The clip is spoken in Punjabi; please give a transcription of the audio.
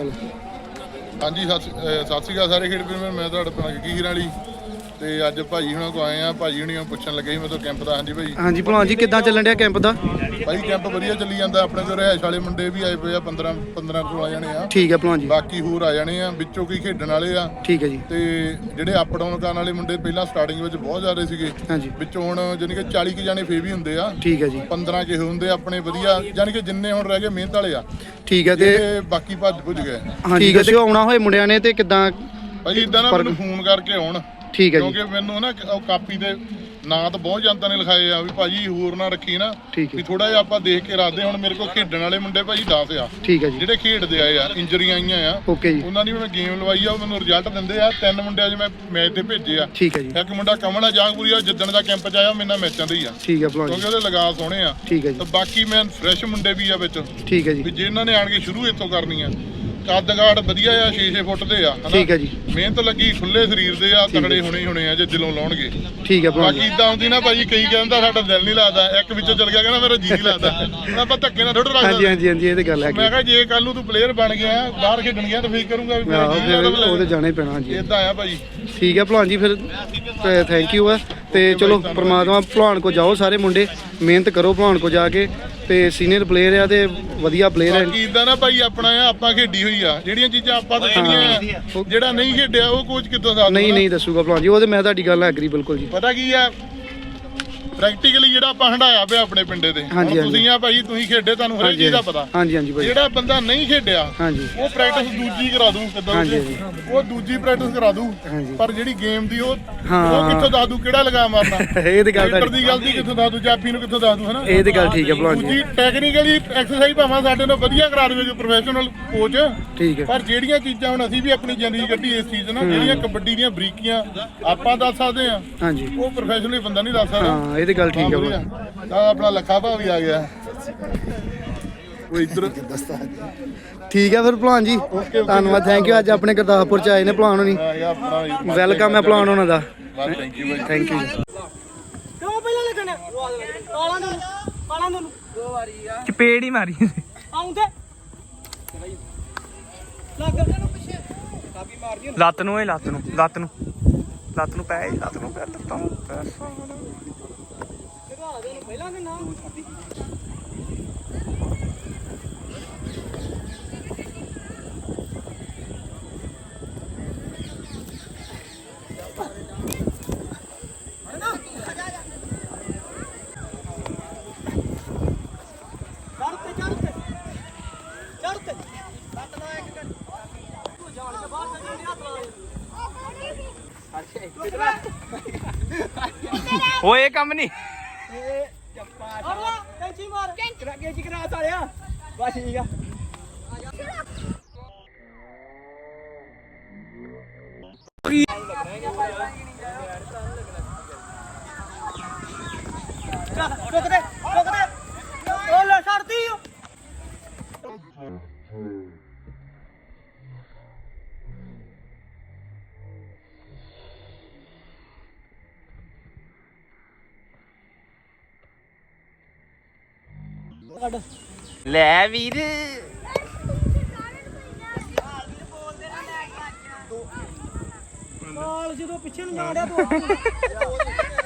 ਹਾਂਜੀ ਸਤਿ ਸ਼੍ਰੀ- ਸਤਿ ਸ਼੍ਰੀ ਅਕਾਲ ਸਾਰੇ ਖੇਡ ਪ੍ਰੇਮੀ ਮੈਂ ਤੁਹਾਡਾ ਪਿੰਡ ਕੀ ਵਾਲੀ? ਤੇ ਅੱਜ ਭਾਜੀ ਹੁਣਾਂ ਕੋ ਆਏ ਆ ਭਾਜੀ ਹੁਣੀਆਂ ਪੁੱਛਣ ਲੱਗੇ ਸੀ ਮੈਂ ਤਾਂ ਕੈਂਪ ਦਾ। ਹਾਂਜੀ ਭਾਜੀ ਹਾਂਜੀ ਭਲਵਾਨ ਜੀ ਕਿੱਦਾਂ ਚੱਲਣ ਡਿਆ ਕੈਂਪ ਦਾ? ਭਾਈ ਕੈਂਪ ਵਧੀਆ ਚੱਲੀ ਜਾਂਦਾ। ਆਪਣੇ ਤੋਂ ਰਹਿਸ਼ ਵਾਲੇ ਮੁੰਡੇ ਵੀ ਆਏ ਪਏ ਆ 15 15 16 ਜਣੇ ਆ। ਠੀਕ ਹੈ ਭਲਵਾਨ ਜੀ। ਬਾਕੀ ਹੋਰ ਆ ਜਾਣੇ ਆ। ਵਿੱਚੋਂ ਕੋਈ ਖੇਡਣ ਵਾਲੇ ਆ। ਠੀਕ ਹੈ ਜੀ। ਤੇ ਜਿਹੜੇ ਅਪ ਡਾਊਨ ਕਰਨ ਵਾਲੇ ਮੁੰਡੇ ਪਹਿਲਾਂ ਸਟਾਰਟਿੰਗ ਵਿੱਚ ਬਹੁਤ ਜ਼ਿਆਦਾ ਸੀਗੇ। ਹਾਂਜੀ। ਵਿੱਚੋਂ ਹੁਣ ਜਾਨੀ ਕਿ 40 ਕੁ ਜਾਣੇ ਫੇਰ ਵੀ ਹੁੰਦੇ ਆ। ਠੀਕ ਹੈ ਜੀ। 15 ਕੇ ਹੁੰਦੇ ਆ ਆਪਣੇ ਵਧੀਆ। ਜਾਨੀ ਕਿ ਜਿੰਨੇ ਹੁਣ ਰਹਿ ਗਏ ਮਿਹਨਤ ਵਾਲੇ ਆ। ਠੀਕ ਹੈ ਤੇ ਤੇ ਬਾਕੀ ਭੱਜ ਭੁੱਜ ਗਏ। ਹਾਂਜੀ ਦੱਸਿਓ ਆਉਣਾ ਹੋਏ ਮੁੰਡਿਆਂ ਨੇ ਤੇ ਕਿੱਦਾਂ ਭਾਈ ਇਦਾਂ ਨਾ ਮੈਨੂੰ ਫੋਨ ਕਰਕੇ ਆਉਣ। ਠੀਕ ਹੈ ਜੀ। ਕਿਉਂਕਿ ਮੈਨੂੰ ਨਾ ਉਹ ਕਾਪੀ ਦੇ ਨਾਂ ਤਾਂ ਬਹੁਤ ਜਨਤਾ ਨੇ ਲਿਖਾਏ ਆ ਵੀ ਭਾਜੀ ਹੋਰ ਨਾ ਰੱਖੀ ਨਾ ਠੀਕ ਹੈ। ਵੀ ਥੋੜਾ ਜਿਹਾ ਆਪਾਂ ਦੇਖ ਕੇ ਰੱਖਦੇ ਹੁਣ ਮੇਰੇ ਕੋਲ ਖੇਡਣ ਵਾਲੇ ਮੁੰਡੇ ਭਾਜੀ 10 ਆ। ਠੀਕ ਹੈ ਜੀ। ਜਿਹੜੇ ਖੇਡਦੇ ਆਏ ਆ ਇੰਜਰੀਆਂ ਆਈਆਂ ਆ ਓਕੇ ਜੀ। ਉਹਨਾਂ ਦੀ ਮੈਂ ਗੇਮ ਲਵਾਈ ਆ ਉਹ ਮੈਨੂੰ ਰਿਜ਼ਲਟ ਦਿੰਦੇ ਆ। ਤਿੰਨ ਮੁੰਡੇ ਅੱਜ ਮੈਂ ਮੈਚ ਤੇ ਭੇਜੇ ਆ। ਠੀਕ ਹੈ ਜੀ। ਇੱਕ ਮੁੰਡਾ ਕਮਲ ਆ ਜਾਂਗਪੁਰੀ ਆ ਜਿੱਦਣ ਦਾ ਕੈਂਪ ਚ ਆਇਆ ਮੇਰੇ ਨਾਲ ਮੈਚਾਂ ਦੇ ਹੀ ਆ। ਠੀਕ ਹੈ ਭਲਵਾਨ ਕਿਉਂਕਿ ਜੀ ਉਹਦੇ ਲਗਾ ਸੋਹਣੇ ਆ। ਠੀਕ ਹੈ ਤੇ ਜੀ ਬਾਕੀ ਮੈਂ ਫਰੈਸ਼ ਮੁੰਡੇ ਵੀ ਆ ਵਿੱਚ। ਠੀਕ ਹੈ ਵੀ ਜੀ ਜਿਨ੍ਹਾਂ ਨੇ ਆਣ ਕੇ ਸ਼ੁਰੂ ਇੱਥੋਂ ਕਰਨੀ ਆ ਕੱਦਗਾੜ ਵਧੀਆ ਆ 6-6 ਫੁੱਟ ਦੇ ਆ ਹਨਾ? ਠੀਕ ਹੈ ਜੀ। ਮਿਹਨਤ ਲੱਗੀ ਖੁੱਲੇ ਸਰੀਰ ਦੇ ਆ ਤਗੜੇ ਹੋਣੇ ਹੀ ਹੋਣੇ ਆ ਜੇ ਦਿਲੋਂ ਲਾਉਣਗੇ। ਠੀਕ ਹੈ ਬਾਕੀ ਇਦਾਂ ਹੁੰਦੀ ਨਾ ਭਾਜੀ ਕਈ ਕਹਿੰਦਾ ਸਾਡਾ ਦਿਲ ਨਹੀਂ ਲੱਗਦਾ ਇੱਕ ਵਿੱਚੋਂ ਚਲ ਗਿਆ ਕਹਿੰਦਾ ਮੇਰਾ ਜੀ ਨਹੀਂ ਲੱਗਦਾ। ਹੁਣ ਆਪਾਂ ਧੱਕੇ ਨਾਲ ਥੋੜਾ ਹਾਂਜੀ ਰੱਖਦਾ ਹਾਂਜੀ ਹਾਂਜੀ ਇਹ ਤੇ ਗੱਲ ਹੈ ਮੈਂ ਕਿਹਾ ਜੇ ਕੱਲ ਨੂੰ ਤੂੰ ਪਲੇਅਰ ਬਣ ਗਿਆ ਬਾਹਰ ਖੇਡਣ ਗਿਆ ਤਾਂ ਫੇਰ ਕਰੂੰਗਾ ਵੀ ਮੇਰਾ ਜੀ ਉਹ ਤੇ ਜਾਣਾ ਹੀ ਪੈਣਾ ਹਾਂਜੀ। ਇਦਾਂ ਆ ਭਾਜੀ ਠੀਕ ਹੈ ਭਲਵਾਨ ਜੀ ਫਿਰ ਥੈਂਕ ਯੂ ਆ। ਤੇ ਚਲੋ ਪ੍ਰਮਾਤਮਾ ਭਲਵਾਨ ਕੋ ਜਾਓ ਸਾਰੇ ਮੁੰਡੇ ਮਿਹਨਤ ਕਰੋ ਭਲਵਾਨ ਕੋ ਜਾ ਕੇ ਤੇ ਸੀਨੀਅਰ ਪਲੇਅਰ ਆ ਤੇ ਵਧੀਆ ਪਲੇਅਰ ਹੈ ਬਾਕੀ ਇਦਾਂ ਨਾ ਭਾਈ ਆਪਣਾ ਆ ਆਪਾਂ ਖੇਡੀ ਹੋਈ ਆ। ਜਿਹੜੀਆਂ ਚੀਜ਼ਾਂ ਆਪਾਂ ਜਿਹੜਾ ਨਹੀਂ ਖੇਡਿਆ ਉਹ ਕੋਚ ਕਿੱਥੋਂ ਦੱਸ ਨਹੀਂ ਨਹੀਂ ਦੱਸੂਗਾ ਭਲਵਾਨ ਜੀ ਉਹ ਤੇ ਮੈਂ ਤੁਹਾਡੀ ਗੱਲ ਐਗਰੀ ਬਿਲਕੁਲ ਜੀ। ਪਤਾ ਕੀ ਆ? ਪ੍ਰੈਕਟੀਕਲੀ ਜਿਹੜਾ ਆਪਾਂ ਹੰਡਾਇਆ ਪਿਆ ਆਪਣੇ ਪਿੰਡੇ ਤੇ ਹਾਂਜੀ, ਹੁਣ ਤੁਸੀਂ ਆ ਭਾਈ ਤੁਸੀਂ ਖੇਡੇ ਤੁਹਾਨੂੰ ਹਰੇਕ ਚੀਜ਼ ਦਾ ਪਤਾ। ਹਾਂਜੀ ਹਾਂਜੀ ਭਾਈ। ਜਿਹੜਾ ਬੰਦਾ ਨਹੀਂ ਖੇਡਿਆ ਹਾਂਜੀ। ਉਹ ਪ੍ਰੈਕਟਿਸ ਦੂਜੀ ਕਰਾ ਦੂ ਕਿਦਾਂ ਹਾਂਜੀ, ਉਹ ਦੂਜੀ ਪ੍ਰੈਕਟਿਸ ਕਰਾ ਦੂ ਹਾਂਜੀ। ਪਰ ਜਿਹੜੀ ਗੇਮ ਦੀ ਉਹ ਹਾਂ। ਉਹ ਕਿੱਥੋਂ ਦੱਸ ਦੂ ਕਿਹੜਾ ਲਗਾ ਮਾਰਨਾ ਇਹ ਤੇ ਗੱਲ ਫਿਲਟਰ ਤੁਹਾਡੀ ਦੀ ਗਲਤੀ ਕਿੱਥੋਂ ਦੱਸ ਦੂ ਚਾਬੀ ਨੂੰ ਕਿੱਥੋਂ ਦੱਸ ਦੂ ਹਨਾ? ਇਹ ਤੇ ਗੱਲ ਠੀਕ ਹੈ ਭਲਵਾਨ ਜੀ। ਦੂਜੀ ਟੈਕਨੀਕਲੀ ਐਕਸਰਸਾਈਜ਼ ਭਾਵੇਂ ਸਾਡੇ ਨਾਲ ਵਧੀਆ ਕਰਾ ਦੇਵੇ ਕੋਈ ਪ੍ਰੋਫੈਸ਼ਨਲ ਕੋਚ ਠੀਕ ਹੈ ਪਰ ਜਿਹੜੀਆਂ ਚੀਜ਼ਾਂ ਹੁਣ ਅਸੀਂ ਵੀ ਆਪਣੀ ਜ਼ਿੰਦਗੀ ਕੱਢੀ ਇਸ ਚੀਜ਼ ਨਾਲ ਜਿਹੜੀਆਂ ਕਬੱਡੀ ਦੀਆਂ ਬਰੀਕੀਆਂ ਆਪਾਂ ਦੱਸ ਸਕਦੇ ਆ ਹਾਂਜੀ। ਉਹ ਪ੍ਰੋਫੈਸ਼ਨਲੀ ਬੰਦਾ ਨਹੀਂ ਦੱਸ ਸਕਦਾ। ਹਾਂ ਇਹ ਤੇ ਗੱਲ ਠੀਕ ਹੈ। ਭਲਵਾਨ ਆਹ ਆਪਣਾ ਲੱਖਾ ਭਾ ਵੀ ਆ ਗਿਆ। ਉਹ ਇੱਧਰ ਠੀਕ ਹੈ ਫਿਰ ਭਲਵਾਨ ਜੀ। ਧੰਨਵਾਦ ਥੈਂਕ ਯੂ ਅੱਜ ਆਪਣੇ ਗੁਰਦਾਸਪੁਰ ਚ ਆਏ ਨੇ ਭਲਵਾਨ ਹੋਣੀ। ਵੈਲਕਮ ਹੈ ਭਲਵਾਨ ਉਹਨਾਂ ਦਾ। ਥੈਂਕ ਯੂ ਥੈਂਕ ਯੂ ਕਿਉਂ ਪਹਿਲਾਂ ਲੱਗਣਾ ਕਾਲਾਂ ਨੂੰ ਕਾਲਾਂ ਨੂੰ। ਦੋ ਵਾਰੀ ਆ ਚਪੇੜ ਹੀ ਮਾਰੀ ਆਉਂਦੇ ਲੱਗ ਪਿੱਛੇ। ਕਾਪੀ ਮਾਰਦੀ ਲੱਤ ਨੂੰ ਏ ਲੱਤ ਨੂੰ ਲੱਤ ਨੂੰ। ਲੱਤ ਨੂੰ ਪੈ ਲੱਤ ਨੂੰ ਪੈ ਲੱਤਾਂ ਨੂੰ ਪੈ ਲਗਾ ਦੇ ਕੰਮ ਦੇ ਨਹੀਂ। ਇਹ ਕੰਮ ਨਹੀਂ ਕੈਂਚੀ ਮਾਰ ਕਰਾਗੇ ਕਰਾ ਸਾਲਿਆ ਬਸ ਠੀਕ ਆ ਰੁਕ ਦੇ। ਕੱਢ। ਲੈ ਵੀਰ। ਨਾਲ ਜਦੋਂ ਪਿੱਛੇ ਨੂੰ ਜਾਣ ਡਿਆ ਤੂੰ